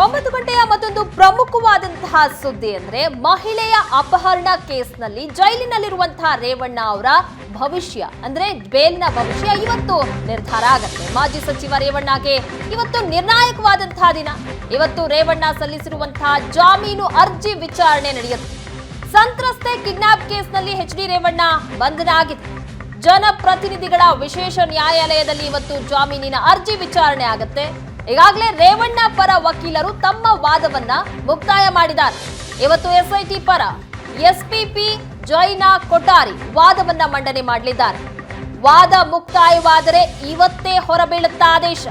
ಒಂಬತ್ತು ಗಂಟೆಯ ಮತ್ತೊಂದು ಪ್ರಮುಖವಾದಂತಹ ಸುದ್ದಿ ಅಂದ್ರೆ ಮಹಿಳೆಯ ಅಪಹರಣ ಕೇಸ್ನಲ್ಲಿ ಜೈಲಿನಲ್ಲಿರುವಂತಹ ರೇವಣ್ಣ ಅವರ ಭವಿಷ್ಯ ಅಂದ್ರೆ ಬೇಲಿನ ಭವಿಷ್ಯ ಇವತ್ತು ನಿರ್ಧಾರ ಆಗತ್ತೆ. ಮಾಜಿ ಸಚಿವ ರೇವಣ್ಣಗೆ ಇವತ್ತು ನಿರ್ಣಾಯಕವಾದಂತಹ ದಿನ. ಇವತ್ತು ರೇವಣ್ಣ ಸಲ್ಲಿಸಿರುವಂತಹ ಜಾಮೀನು ಅರ್ಜಿ ವಿಚಾರಣೆ ನಡೆಯುತ್ತೆ. ಸಂತ್ರಸ್ತೆ ಕಿಡ್ನಾಪ್ ಕೇಸ್ನಲ್ಲಿ ಎಚ್ ಡಿ ರೇವಣ್ಣ ಬಂಧನ ಆಗಿದೆ ಜನಪ್ರತಿನಿಧಿಗಳ ವಿಶೇಷ ನ್ಯಾಯಾಲಯದಲ್ಲಿ ಇವತ್ತು ಜಾಮೀನಿನ ಅರ್ಜಿ ವಿಚಾರಣೆ ಆಗುತ್ತೆ. ಈಗಾಗಲೇ ರೇವಣ್ಣ ಪರ ವಕೀಲರು ತಮ್ಮ ವಾದವನ್ನ ಮುಕ್ತಾಯ ಮಾಡಿದ್ದಾರೆ. ಇವತ್ತು ಎಸ್ಐಟಿ ಪರ ಎಸ್ಪಿಪಿ ಜೈನಾ ಕೊಠಾರಿ ವಾದವನ್ನ ಮಂಡನೆ ಮಾಡಲಿದ್ದಾರೆ. ವಾದ ಮುಕ್ತಾಯವಾದರೆ ಇವತ್ತೇ ಹೊರಬೀಳುತ್ತಾ ಆದೇಶ.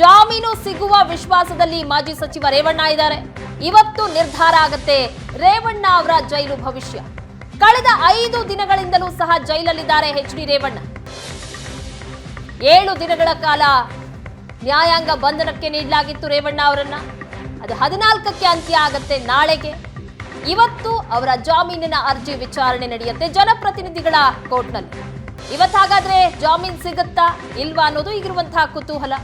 ಜಾಮೀನು ಸಿಗುವ ವಿಶ್ವಾಸದಲ್ಲಿ ಮಾಜಿ ಸಚಿವ ರೇವಣ್ಣ ಇದ್ದಾರೆ. ಇವತ್ತು ನಿರ್ಧಾರ ಆಗತ್ತೆ ರೇವಣ್ಣ ಅವರ ಜೈಲು ಭವಿಷ್ಯ. ಕಳೆದ ಐದು ದಿನಗಳಿಂದಲೂ ಸಹ ಜೈಲಲ್ಲಿದ್ದಾರೆ ಎಚ್ ಡಿ ರೇವಣ್ಣ. ಏಳು ದಿನಗಳ ಕಾಲ ನ್ಯಾಯಾಂಗ ಬಂಧನಕ್ಕೆ ನೀಡಲಾಗಿತ್ತು ರೇವಣ್ಣ ಅವರನ್ನ. ಅದು ಹದಿನಾಲ್ಕಕ್ಕೆ ಅಂತ್ಯ ಆಗತ್ತೆ ನಾಳೆಗೆ. ಇವತ್ತು ಅವರ ಜಾಮೀನಿನ ಅರ್ಜಿ ವಿಚಾರಣೆ ನಡೆಯುತ್ತೆ ಜನಪ್ರತಿನಿಧಿಗಳ ಕೋರ್ಟ್ನಲ್ಲಿ. ಇವತ್ತಾಗಾದ್ರೆ ಜಾಮೀನ್ ಸಿಗುತ್ತಾ ಇಲ್ವಾ ಅನ್ನೋದು ಈಗಿರುವಂತಹ ಕುತೂಹಲ.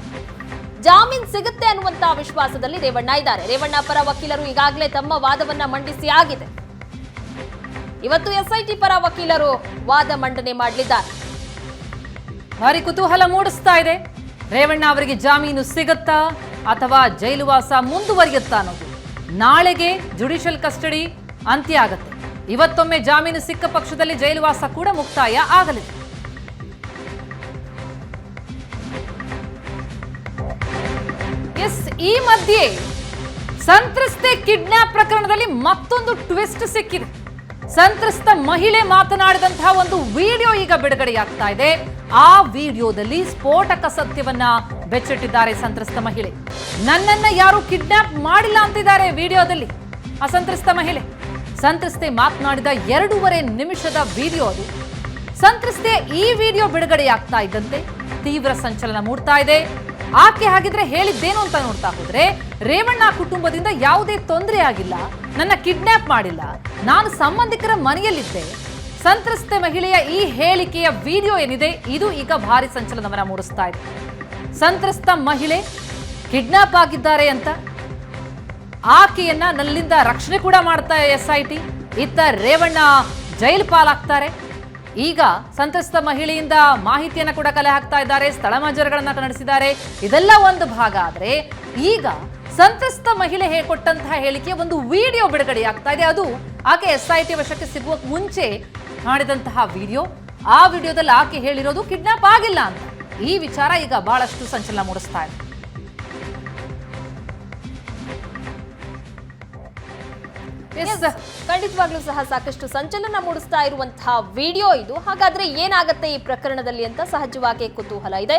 ಜಾಮೀನ್ ಸಿಗುತ್ತೆ ಅನ್ನುವಂತಹ ವಿಶ್ವಾಸದಲ್ಲಿ ರೇವಣ್ಣ ಇದ್ದಾರೆ. ರೇವಣ್ಣ ಪರ ವಕೀಲರು ಈಗಾಗಲೇ ತಮ್ಮ ವಾದವನ್ನ ಮಂಡಿಸಿ ಆಗಿದೆ. ಇವತ್ತು ಎಸ್ಐಟಿ ಪರ ವಕೀಲರು ವಾದ ಮಂಡನೆ ಮಾಡಲಿದ್ದಾರೆ. ಭಾರಿ ಕುತೂಹಲ ಮೂಡಿಸ್ತಾ ಇದೆ. ರೇವಣ್ಣ ಅವರಿಗೆ ಜಾಮೀನು ಸಿಗುತ್ತಾ ಅಥವಾ ಜೈಲುವಾಸ ಮುಂದುವರಿಯುತ್ತಾ ಅನ್ನೋದು ನಾಳೆಗೆ ಜುಡಿಷಿಯಲ್ ಕಸ್ಟಡಿ ಅಂತ್ಯ ಆಗತ್ತೆ. ಇವತ್ತೊಮ್ಮೆ ಜಾಮೀನು ಸಿಕ್ಕ ಪಕ್ಷದಲ್ಲಿ ಜೈಲುವಾಸ ಕೂಡ ಮುಕ್ತಾಯ ಆಗಲಿದೆ. ಎಸ್, ಈ ಮಧ್ಯೆ ಸಂತ್ರಸ್ತೆ ಕಿಡ್ನಾಪ್ ಪ್ರಕರಣದಲ್ಲಿ ಮತ್ತೊಂದು ಟ್ವಿಸ್ಟ್ ಸಿಕ್ಕಿದೆ. ಸಂತ್ರಸ್ತ ಮಹಿಳೆ ಮಾತನಾಡಿದಂತಹ ಒಂದು ವಿಡಿಯೋ ಈಗ ಬಿಡುಗಡೆಯಾಗ್ತಾ ಇದೆ. ಆ ವಿಡಿಯೋದಲ್ಲಿ ಸ್ಫೋಟಕ ಸತ್ಯವನ್ನ ಬೆಚ್ಚಿಟ್ಟಿದ್ದಾರೆ ಸಂತ್ರಸ್ತ ಮಹಿಳೆ. ನನ್ನನ್ನ ಯಾರು ಕಿಡ್ನಾಪ್ ಮಾಡಿಲ್ಲ ಅಂತಿದ್ದಾರೆ ವಿಡಿಯೋದಲ್ಲಿ. ಆ ಸಂತ್ರಸ್ತ ಮಹಿಳೆ. ಸಂತ್ರಸ್ತೆ ಮಾತನಾಡಿದ ಎರಡೂವರೆ ನಿಮಿಷದ ವಿಡಿಯೋ ಅದು. ಸಂತ್ರಸ್ತೆ ಈ ವಿಡಿಯೋ ಬಿಡುಗಡೆಯಾಗ್ತಾ ಇದ್ದಂತೆ ತೀವ್ರ ಸಂಚಲನ ಮೂಡ್ತಾ ಇದೆ. ಆಕೆ ಹಾಗಿದ್ರೆ ಹೇಳಿದ್ದೇನು ಅಂತ ನೋಡ್ತಾ ಹೋದ್ರೆ, ರೇವಣ್ಣ ಕುಟುಂಬದಿಂದ ಯಾವುದೇ ತೊಂದರೆ ಆಗಿಲ್ಲ, ನನ್ನ ಕಿಡ್ನಾಪ್ ಮಾಡಿಲ್ಲ, ನಾನು ಸಂಬಂಧಿಕರ ಮನೆಯಲ್ಲಿದ್ದೆ ಸಂತ್ರಸ್ತೆ ಮಹಿಳೆಯ ಈ ಹೇಳಿಕೆಯ ವಿಡಿಯೋ ಏನಿದೆ? ಇದು ಈಗ ಭಾರಿ ಸಂಚಲನವನ್ನ ಮೂಡಿಸ್ತಾ ಇದೆ. ಸಂತ್ರಸ್ತ ಮಹಿಳೆ ಕಿಡ್ನಾಪ್ ಆಗಿದ್ದಾರೆ ಅಂತ ಆಕೆಯನ್ನ ನಲ್ಲಿಂದ ರಕ್ಷಣೆ ಕೂಡ ಮಾಡ್ತಾ ಎಸ್ ಐ ಟಿ. ಇತ್ತ ರೇವಣ್ಣ ಜೈಲು ಪಾಲಾಗ್ತಾರೆ. ಈಗ ಸಂತ್ರಸ್ತ ಮಹಿಳೆಯಿಂದ ಮಾಹಿತಿಯನ್ನ ಕೂಡ ಕಲೆ ಹಾಕ್ತಾ ಇದ್ದಾರೆ, ಸ್ಥಳ ಮಜರುಗಳನ್ನ ನಡೆಸಿದ್ದಾರೆ ಇದೆಲ್ಲ ಒಂದು ಭಾಗ ಆದ್ರೆ ಈಗ ಸಂತ್ರಸ್ತ ಮಹಿಳೆ ಹೇ ಕೊಟ್ಟಂತಹ ಹೇಳಿಕೆ ಒಂದು ವಿಡಿಯೋ ಬಿಡುಗಡೆಯಾಗ್ತಾ ಇದೆ. ಅದು ಆಕೆ ಎಸ್ ಐ ಟಿ ವಶಕ್ಕೆ ಸಿಗುವ ಮುಂಚೆ ಮಾಡಿದಂತಹ ವಿಡಿಯೋ, ಆ ವಿಡಿಯೋದಲ್ಲಿ ಆಕೆ ಹೇಳಿರೋದು ಕಿಡ್ನಾಪ್ ಆಗಿಲ್ಲ ಅಂತ. ಈ ವಿಚಾರ ಈಗ ಬಹಳಷ್ಟು ಸಂಚಲನ ಮೂಡಿಸ್ತಾ ಇದೆ. ಖಂಡಿತವಾಗ್ಲೂ ಸಹ ಸಾಕಷ್ಟು ಸಂಚಲನ ಮೂಡಿಸ್ತಾ ಇರುವಂತಹ ವಿಡಿಯೋ ಇದು. ಹಾಗಾದ್ರೆ ಏನಾಗತ್ತೆ ಈ ಪ್ರಕರಣದಲ್ಲಿ ಅಂತ ಸಹಜವಾಗಿ ಕುತೂಹಲ ಇದೆ.